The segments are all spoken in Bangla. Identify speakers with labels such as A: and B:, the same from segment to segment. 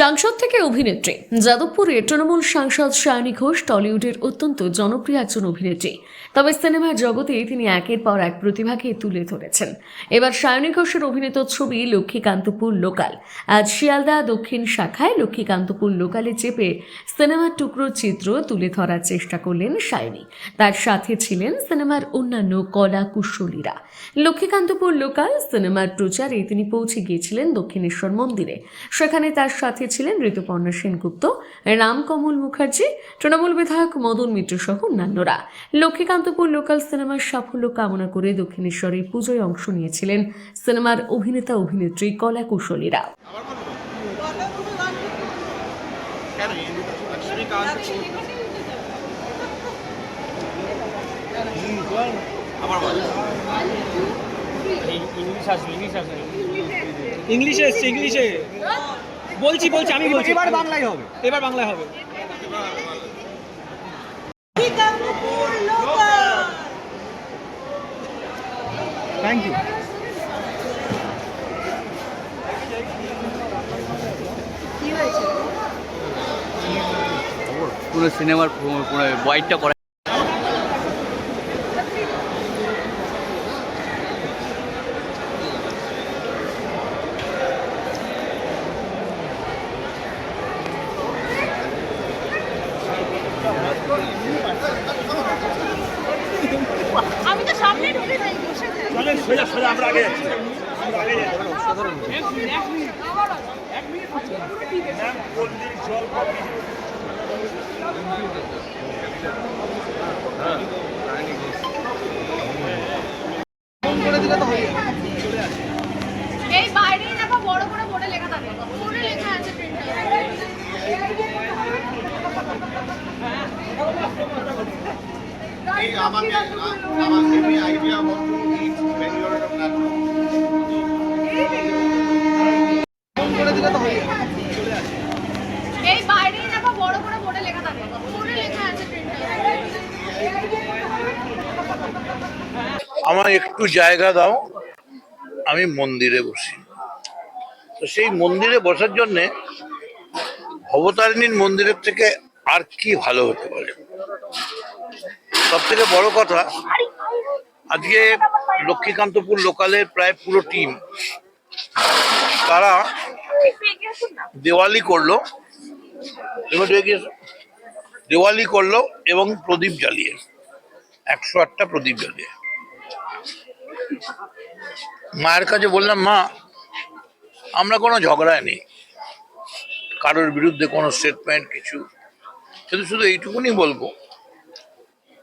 A: সাংসদ থেকে অভিনেত্রী। যাদবপুরে তৃণমূল সাংসদ সায়নী ঘোষ টলিউডের অত্যন্ত জনপ্রিয় একজন অভিনেত্রী। তবে সিনেমার জগতে তিনি একের পর এক প্রতিভাকে তুলে ধরেছেন। এবার সায়নী ঘোষের অভিনীত ছবি লক্ষ্মীকান্তপুর লোকাল। আজ শিয়ালদা দক্ষিণ শাখায় লক্ষ্মীকান্তপুর লোকালে চেপে সিনেমার টুকরো চিত্র তুলে ধরার চেষ্টা করলেন সায়নী তার সাথে ছিলেন সিনেমার অন্যান্য কলা কুশলীরা। লক্ষ্মীকান্তপুর লোকাল সিনেমার প্রচারে তিনি পৌঁছে গিয়েছিলেন দক্ষিণেশ্বর মন্দিরে। সেখানে তার সাথে ছিলেন ঋতুপর্ণা সেনগুপ্ত রামকমল মুখার্জি তৃণমূল বিধায়ক মদন মিত্র সহ অন্যান্যরা। লক্ষ্মীকান্তপুর লোকাল সিনেমার সাফল্য কামনা করে দক্ষিণেশ্বরের পুজোয় অংশ নিয়েছিলেন সিনেমার অভিনেতা অভিনেত্রী কলা কুশলীরা
B: ইংলিশ আসবে ইংলিশ আসবে।
C: ইংলিশে এসছে ইংলিশে। বলছি বলছি আমি বলছি। এবার বাংলায় হবে। এবার বাংলায় হবে। থ্যাংক ইউ
D: পুরো সিনেমার পুরো বয়টা করা
E: আমি তো সামনে ঢুকে যাই বসে যাই
F: সোজা সোজা আমরা আগে
E: এই বাইরেই দেখো বড় করে বোর্ডে লেখা থাকে। বোর্ডে লেখা আছে প্রিন্টার
F: এই আমাকে আমাকে any idea what to eat when you are at a platform?
E: এই বাইরেই দেখো বড় করে বোর্ডে লেখা থাকে বোর্ডে লেখা আছে প্রিন্টার
G: আমার একটু জায়গা দাও, আমি মন্দিরে বসি তো সেই মন্দিরে বসার জন্যে ভবতারিণীর মন্দিরের থেকে আর কি ভালো হতে পারে সব থেকে বড় কথা, আজকে লক্ষ্মীকান্তপুর লোকালের প্রায় পুরো টিম, তারা দেওয়ালি করল। দেওয়ালি করল এবং প্রদীপ জ্বালিয়ে, একশো আটটা প্রদীপ জ্বালিয়ে মায়ের কাছে বললাম, মা, আমরা কোনো ঝগড়ায় নেই। কারোর বিরুদ্ধে কোনো স্টেটমেন্ট কিছু। কিন্তু শুধু এইটুকুনি বলব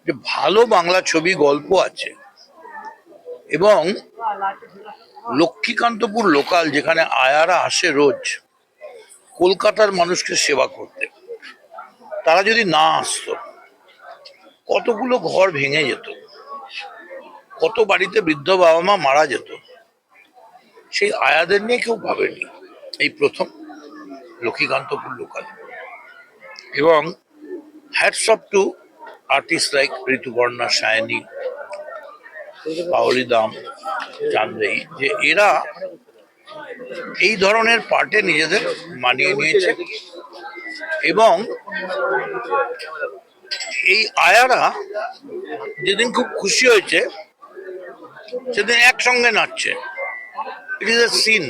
G: যে ভালো বাংলা ছবি, গল্প আছে। এবং লক্ষ্মীকান্তপুর লোকাল যেখানে আয়ারা আসে রোজ, কলকাতার মানুষকে সেবা করতে। তারা যদি না আসতো, কতগুলো ঘর ভেঙে যেত। কত বাড়িতে বৃদ্ধ বাবা মা মারা যেত, সেই আয়াদের নিয়ে কেউ ভাবেনি। এই প্রথম লক্ষ্মীকান্তপুর লোকাল। এবং hats off to artist like Rituparna, Sayani, Paoli Dam চান্দেই যে এরা এই ধরনের পার্টে নিজেদের মানিয়ে নিয়েছে। এবং এই আয়ারা যেদিন খুব খুশি হয়েছে সেদিন একসঙ্গে নাচছে। ইট ইজ এ সিন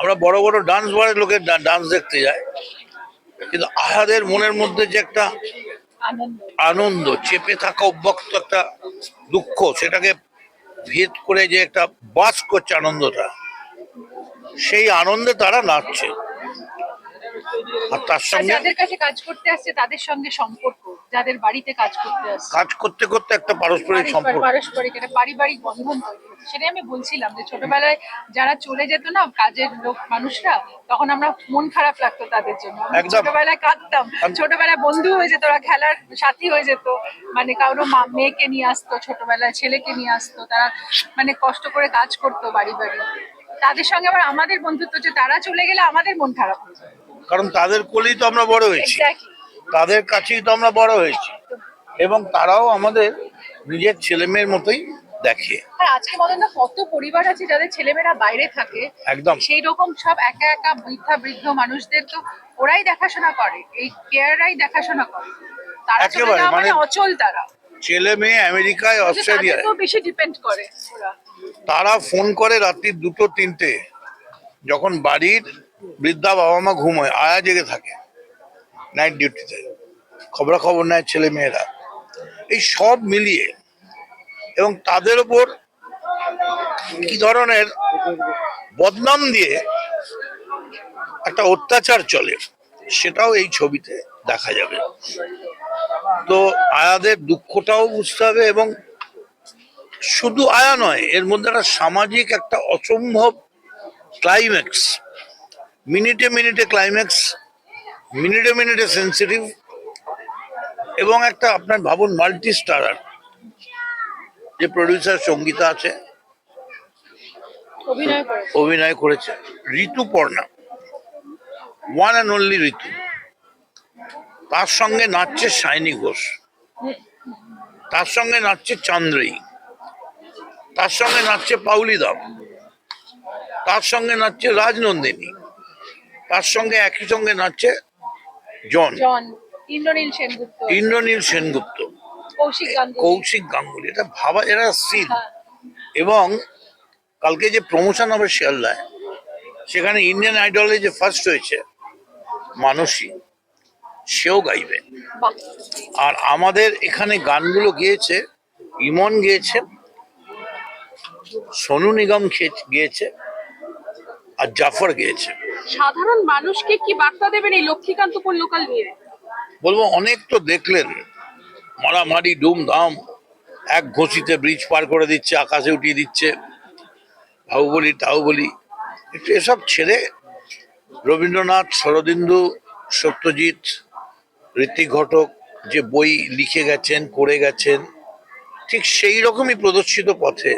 G: আমরা বড় বড় ডান্স বারের লোকের ডান্স দেখতে যায় কিন্তু আহাদের মনের মধ্যে যে একটা আনন্দ, চেপে থাকা অভ্যক্ত একটা দুঃখ, সেটাকে ভেদ করে যে একটা বাস করছে আনন্দটা, সেই আনন্দে তারা নাচছে। আর তার সঙ্গে
H: কাজ করতে আসছে, তাদের সঙ্গে সম্পর্ক যাদের বাড়িতে কাজ করতে আসছে
G: কাজ করতে করতে একটা পারস্পরিক সম্পর্ক।
H: পারস্পরিক একটা পারিবারিক বন্ধন তৈরি হচ্ছে। সেটাই আমি বলছিলাম যে ছোটবেলায় যারা চলে যেত না কাজের লোক মানুষরা তখন আমরা মন খারাপ লাগতো তাদের জন্য। ছোটবেলায় কাঁদতাম। ছোটবেলায় বন্ধু হয়ে যেত ওরা খেলার সাথী হয়ে যেত। মানে কারও মা মেয়েকে নিয়ে আসতো ছোটবেলায় ছেলেকে নিয়ে আসতো। তারা মানে কষ্ট করে কাজ করতো বাড়ি বাড়ি তাদের সঙ্গে আবার আমাদের বন্ধুত্ব যে তারা চলে গেলে আমাদের মন খারাপ হয়ে যায়।
G: কারণ তাদের কোলেই তো আমরা বড় হয়েছি। তাদের কাছেই তো আমরা বড় হয়েছি। এবং তারাও আমাদের নিজের ছেলে মেয়ের মতোই দেখে।
H: আর আজকে বলেন না কত পরিবার আছে যাদের ছেলেমেয়েরা বাইরে থাকে?
G: একদম।
H: সেই রকম সব একা একা বৃদ্ধা বৃদ্ধ মানুষদের তো ওরাই দেখাশোনা করে এই কেয়াররাই দেখাশোনা করে। তারা চলে যাওয়া মানে
G: মানে-
H: অচল তারা।
G: ছেলে মেয়ে আমেরিকায় অস্ট্রেলিয়ায়।
H: বেশি ডিপেন্ড করে
G: তারা ফোন করে রাত্রি দুটো তিনটে। যখন বাড়ির বৃদ্ধা বাবা মা ঘুমোয় আয়া জেগে থাকে। নাইট ডিউটিতে। খবরাখবর নেয় ছেলে মেয়েরা এই সব মিলিয়ে এবং তাদের ওপর কি ধরনের বদনাম দিয়ে একটা অত্যাচার চলে, সেটাও এই ছবিতে দেখা যাবে। তো আয়াদের দুঃখটাও বুঝতে হবে এবং শুধু আয়া নয়, এর মধ্যে একটা সামাজিক একটা অসম্ভব ক্লাইম্যাক্স মিনিটে মিনিটে ক্লাইম্যাক্স মিনিটে মিনিটে সেন্সিটিভ এবং একটা আপনার ভাবুন মাল্টি স্টারার যে প্রডিউসার সঙ্গীতা আছে
H: অভিনয় করে
G: অভিনয় করেছে। Rituparna one and only Ritu. তার সঙ্গে নাচছে শাইনি ঘোষ। তার সঙ্গে নাচছে চান্দ্রী তার সঙ্গে নাচছে পাউলি দাম। তার সঙ্গে নাচছে রাজনন্দিনী তার সঙ্গে একই সঙ্গে নাচছে জন।
H: জন ইন্দ্রনীল সেনগুপ্ত।
G: ইন্দ্রনীল সেনগুপ্ত।
H: কৌশিক গাঙ্গুলি।
G: কৌশিক গাঙ্গুলি এটা ভাবা এরা সিন
H: হ্যাঁ।
G: এবং কালকে যে প্রমোশন হবে শিয়ালদায় সেখানে ইন্ডিয়ান আইডলে যে ফার্স্ট হয়েছে মানসী সেও গাইবে। আর আমাদের এখানে গানগুলো গেয়েছে ইমন গেয়েছে সোনু নিগম গেয়েছে আর জাফর গেয়েছে।
H: সাধারণ মানুষকে কি বার্তা দেবেন এই লক্ষ্মীকান্তপুর লোকাল নিয়ে?
G: বলব, অনেক তো দেখলেন। মারামারি ধুমধাম এক ঘষিতে ব্রিজ পার করে দিচ্ছে, আকাশে উঠিয়ে দিচ্ছে। ভাউ বলি তাও বলি, একটু এসব ছেড়ে রবীন্দ্রনাথ, শরদিন্দু, সত্যজিৎ, ঋত্বিক ঘটক যে বই লিখে গেছেন, করে গেছেন, ঠিক সেই রকমই প্রদর্শিত পথে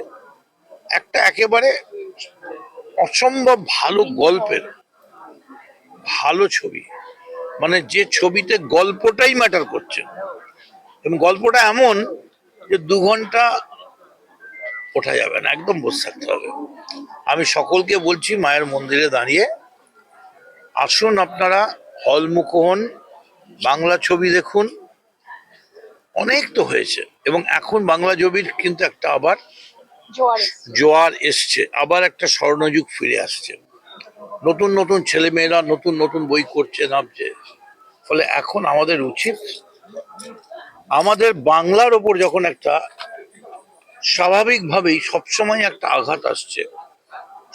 G: একটা একেবারে অসম্ভব ভালো গল্পের ভালো ছবি। মানে যে ছবিতে গল্পটাই ম্যাটার করছে। এবং গল্পটা এমন যে দু ঘণ্টা ওঠা যাবে না একদম বসে থাকতে হবে। আমি সকলকে বলছি মায়ের মন্দিরে দাঁড়িয়ে আসুন আপনারা হলমুখ হন বাংলা ছবি দেখুন। অনেক তো হয়েছে এবং এখন বাংলা ছবির কিন্তু একটা আবার
H: জোয়ার
G: জোয়ার এসছে আবার একটা স্বর্ণযুগ ফিরে আসছে। নতুন নতুন ছেলে মেয়েরা নতুন নতুন বই করছে নামছে ফলে এখন আমাদের উচিত, আমাদের বাংলার ওপর যখন একটা স্বাভাবিকভাবেই সবসময় একটা আঘাত আসছে,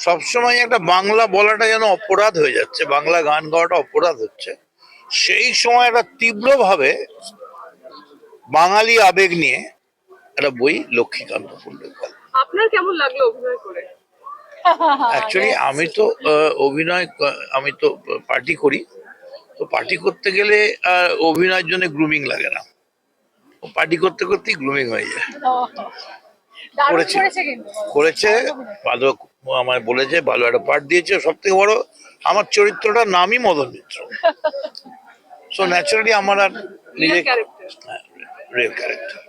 G: সবসময় একটা বাংলা বলাটা যেন অপরাধ হয়ে যাচ্ছে, বাংলা গান গাওয়াটা অপরাধ হচ্ছে, সেই সময় একটা তীব্রভাবে বাঙালি আবেগ নিয়ে একটা বই লক্ষ্মীকান্ত পণ্ডিত
H: আপনার কেমন লাগল অভিনয় করে?
G: অ্যাকচুয়ালি আমি তো অভিনয় আমি তো পার্টি করি। তো পার্টি করতে গেলে অভিনয়ের জন্য গ্রুমিং লাগে না। পার্টি করতে করতেই গ্রুমিং হয়ে যায়। করেছে।
H: করেছে
G: ভালো আমায় বলেছে ভালো একটা পার্ট দিয়েছে। সব থেকে বড় আমার চরিত্রটার নামই মদন মিত্র। সো ন্যাচারালি আমার আর নিজে
H: Real
G: রিয়েল ক্যারেক্টার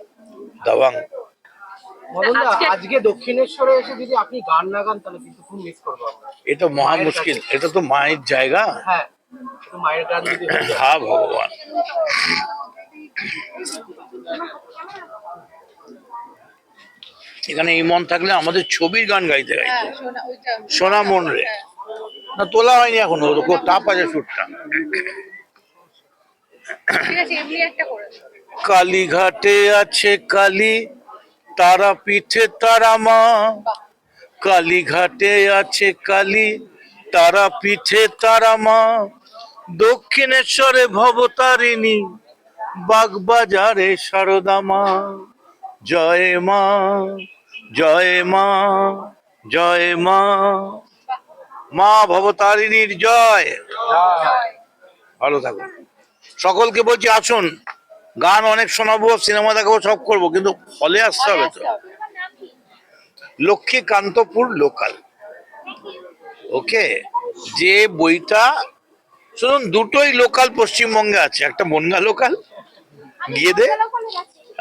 G: দাবাং।
H: আজকে-
C: আজকে দক্ষিণেশ্বরে এসে যদি আপনি গান না গান তাহলে কিন্তু খুব মিস করব
G: এটা মহা মুশকিল। এটা তো মায়ের জায়গা।
C: হ্যাঁ মায়ের গান যদি হয়ে
G: ভগবান। এখানে ইমন থাকলে আমাদের ছবির গান গাইতে গাইতো।
H: হ্যাঁ
G: সোনা মন রে। না তোলা হয়নি এখনও খুব টাপ আছে শুটটা
H: ঠিক আছে এমনি একটা করে।
G: কালীঘাটে আছে কালী। তারা পিঠে তারা মা। কালীঘাটে আছে কালী তারা পিঠে তারা মা। দক্ষিণেশ্বরে ভবতারিণী বাগবাজারে সারদা মা। জয় মা জয় মা জয় মা। মা ভবতারিণীর জয়। ভালো থাকুন। সকলকে বলছি আসুন। গান অনেক শোনাবো, সিনেমা দেখাবো, সব করব, কিন্তু হলে আসতে হবে তো। লক্ষ্মীকান্তপুর লোকাল ওকে যে বইটা, শুনুন, দুটোই লোকাল পশ্চিমবঙ্গে আছে। একটা বনগা লোকাল গিয়ে দে।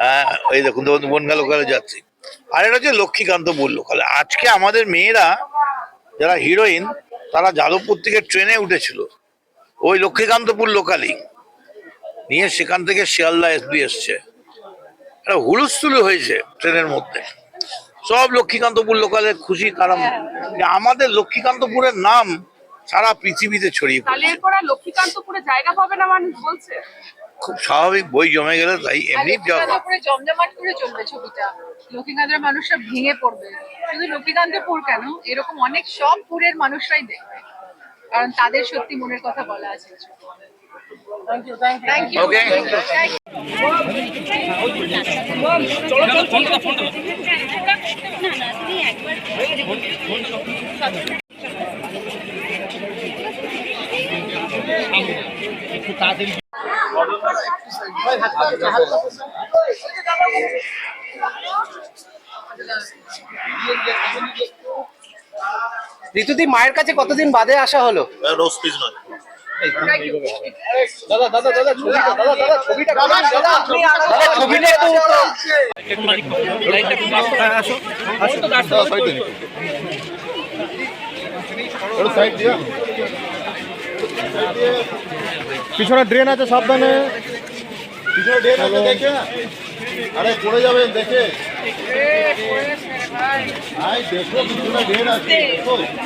G: হ্যাঁ এই দেখুন বনগা লোকালে যাচ্ছি। আর এটা হচ্ছে লক্ষ্মীকান্ত লোকাল আজকে আমাদের মেয়েরা, যারা হিরোইন তারা যাদবপুর থেকে ট্রেনে উঠেছিল। ওই লক্ষ্মীকান্তপুর লোকালই নিয়ে সেখান থেকে শিয়ালদা এসবি এসছে। একটা হুলস্থুল হয়েছে ট্রেনের মধ্যে। সব লক্ষ্মীকান্তপুর লোকালে খুশি কারণ আমাদের লক্ষ্মীকান্তপুরের নাম সারা পৃথিবীতে ছড়িয়ে
H: তাহলে
G: পড়েছে।
H: এরপর আর লক্ষ্মীকান্তপুরে জায়গা পাবে না মানুষ বলছে?
G: খুব স্বাভাবিক বই জমে গেলে তাই এমনি যা-
H: জমজমাট করে চলবে ছবিটা। লক্ষ্মীকান্তের মানুষরা ভেঙে পড়বে। শুধু লক্ষ্মীকান্তপুর কেন? এরকম অনেক সব পুরের মানুষরাই দেখবে। কারণ তাদের সত্যি মনের কথা বলা আছে থ্যাংক ইউ
G: Okay.
C: ঋতুদি মায়ের কাছে কতদিন বাদে আসা হলো?
F: রোজ পিস নয়।
B: পিছনে ড্রেন আছে সাবধানে।
F: পিছনে ড্রেন আছে দেখে। আরে পড়ে যাবেন দেখে।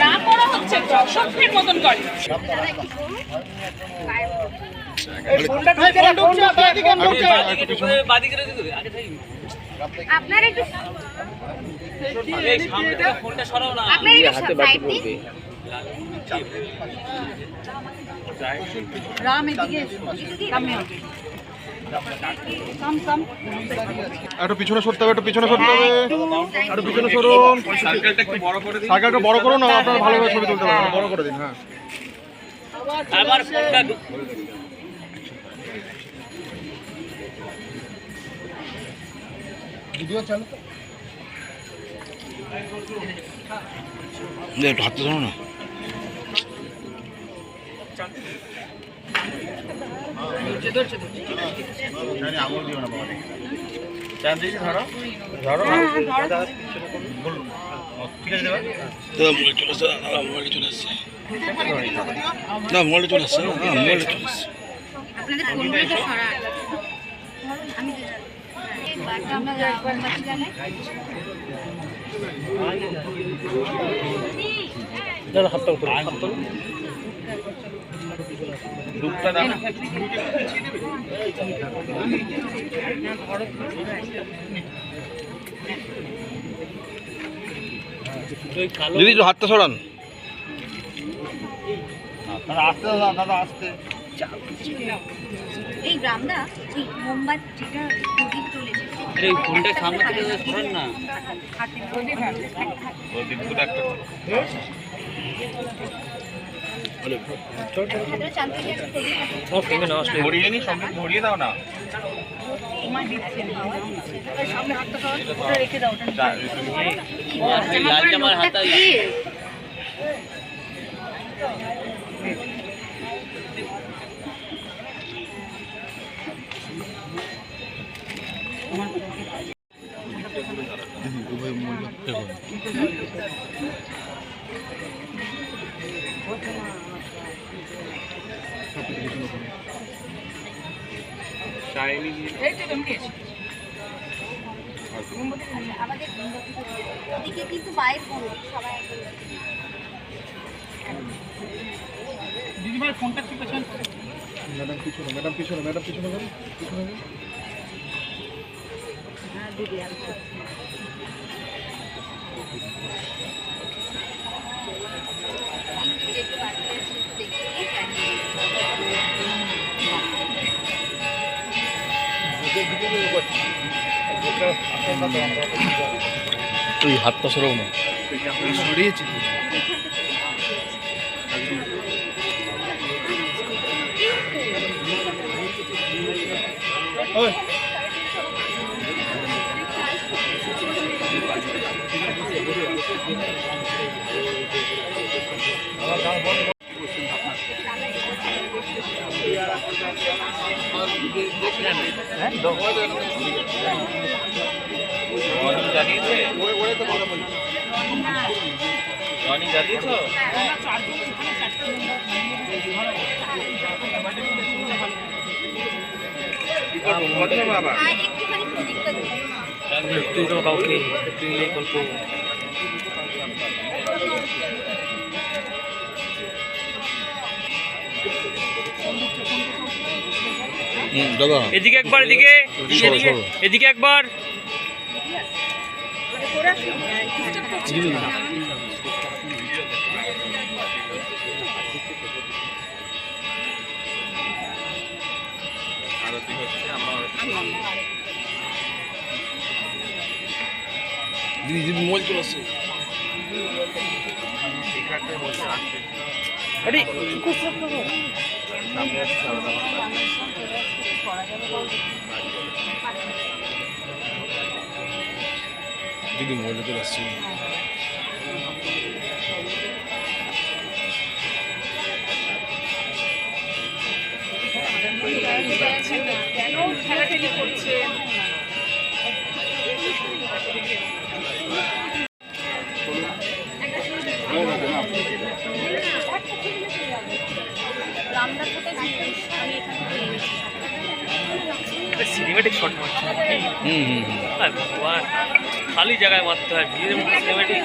H: না করা হচ্ছে দর্শকের মতন করে।
E: আপনার একটু আপনার একটু সাইড দিন। রাম এদিকে
B: একটু পিছনে সরতে হবে একটু পিছনে সরতে হবে। একটু পিছনে সরুন। সার্কেলটা বড় করুন না আপনারা ভালোভাবে ছবি তুলতে পারবেন। বড় করে দিন হ্যাঁ।
F: আঙুল দিও না। বাবা
E: আপনাদের ফোনগুলো তো সরান আমি একটা আমরা মোমবাতি জ্বালাই
C: দিদি একটু হাতটা সরান।
F: আসতে দাদা দাদা আসতে।
E: এই ওই প্রদীপ
D: এই ফোনটা সামনে থেকে সরান না।
E: একটা। আছে।
C: ধরিয়ে নি ধরিয়ে দাও না
E: ওদিকে কিন্তু বাইরে পড়বে সবাই একদম।
B: ম্যাডাম পিছনে ম্যাডাম পিছনে ম্যাডাম পিছনে করুন পিছনে করুন
E: যেগুলো বাকি আছে। দেখে।
C: তুই হাতটা সরাও না।
D: সরিয়েছি। ওই জানিয়েছে রনি জানিয়েছো
C: তো কাউকে এই গল্প। এদিকে একবার এদিকে। এদিকে এদিকে একবার।
F: দিদি দিদি মোবাইল চলে আসছে।
C: আরে
F: দিদি চলে আসছে।
E: কেন ঠেলাঠেলি করছেন
C: সিনেমেটিক শট মারছে
F: হুম হুম হুম।
C: আর ভগবান খালি জায়গায় মারতে হয় ভিড়ের মধ্যে সিনেমেটিক